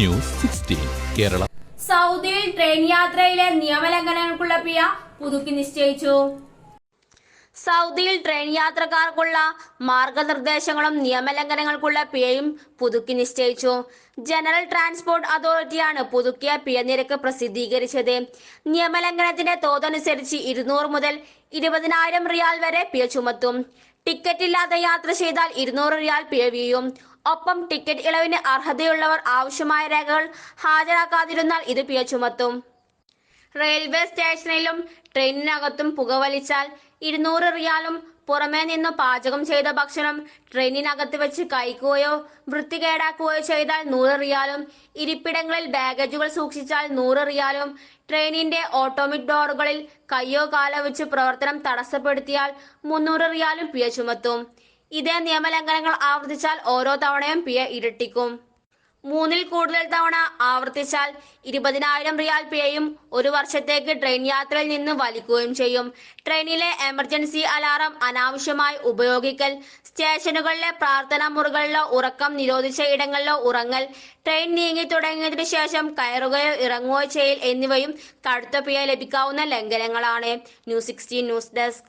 News sixteen Kerala. സൗദിയിൽ train യാത്രയിലെ നിയമലംഘനങ്ങൾക്കുള്ള പിഴ പുതുക്കി നിശ്ചയിച്ചു. സൗദിയിൽ ട്രെയിൻ യാത്രക്കാർക്കുള്ള മാർഗനിർദ്ദേശങ്ങളും നിയമലംഘനങ്ങൾക്കുള്ള പിഴയും പുതുക്കി നിശ്ചയിച്ചു. ജനറൽ ട്രാൻസ്പോർട്ട് അതോറിറ്റിയാണ് പുതുക്കിയ പിഴ നിരക്ക് പ്രസിദ്ധീകരിച്ചത്. നിയമലംഘനത്തിന്റെ തോതനുസരിച്ച് ഇരുന്നൂറ് മുതൽ ഇരുപതിനായിരം റിയാൽ വരെ പിഴ ചുമത്തും. ടിക്കറ്റ് ഇല്ലാതെ യാത്ര ചെയ്താൽ ഇരുന്നൂറ് റിയാൽ പിഴ വീഴും. ഒപ്പം ടിക്കറ്റ് ഇളവിന് അർഹതയുള്ളവർ ആവശ്യമായ രേഖകൾ ഹാജരാക്കാതിരുന്നാൽ ഇത് പിഴ ചുമത്തും റെയിൽവേ സ്റ്റേഷനിലും ട്രെയിനിനകത്തും പുകവലിച്ചാൽ ഇരുന്നൂറ് റിയാലും പുറമേ നിന്ന് പാചകം ചെയ്ത ഭക്ഷണം ട്രെയിനിനകത്ത് വെച്ച് കഴിക്കുകയോ വൃത്തികേടാക്കുകയോ ചെയ്താൽ നൂറ് റിയാലും ഇരിപ്പിടങ്ങളിൽ ബാഗേജുകൾ സൂക്ഷിച്ചാൽ നൂറ് റിയാലും ട്രെയിനിന്റെ ഓട്ടോമിക് ഡോറുകളിൽ കയ്യോ കാലോ വെച്ച് പ്രവർത്തനം തടസ്സപ്പെടുത്തിയാൽ മുന്നൂറ് റിയാലും പിഴ ചുമത്തും ഇതേ നിയമലംഘനങ്ങൾ ആവർത്തിച്ചാൽ ഓരോ തവണയും പിഴ ഇരട്ടിക്കും. മൂന്നിൽ കൂടുതൽ തവണ ആവർത്തിച്ചാൽ ഇരുപതിനായിരം റിയാൽ പിഴയും ഒരു വർഷത്തേക്ക് ട്രെയിൻ യാത്രയിൽ നിന്ന് വലിക്കുകയും ചെയ്യും. ട്രെയിനിലെ എമർജൻസി അലാറം അനാവശ്യമായി ഉപയോഗിക്കൽ സ്റ്റേഷനുകളിലെ പ്രാർത്ഥനാ മുറികളിലോ ഉറക്കം നിരോധിച്ച ഇടങ്ങളിലോ ഉറങ്ങൽ ട്രെയിൻ നീങ്ങി തുടങ്ങിയതിനു ശേഷം കയറുകയോ ഇറങ്ങുകയോ ചെയ്യൽ എന്നിവയും കടുത്ത പിഴ ലഭിക്കാവുന്ന ലംഘനങ്ങളാണ്. News sixteen news desk.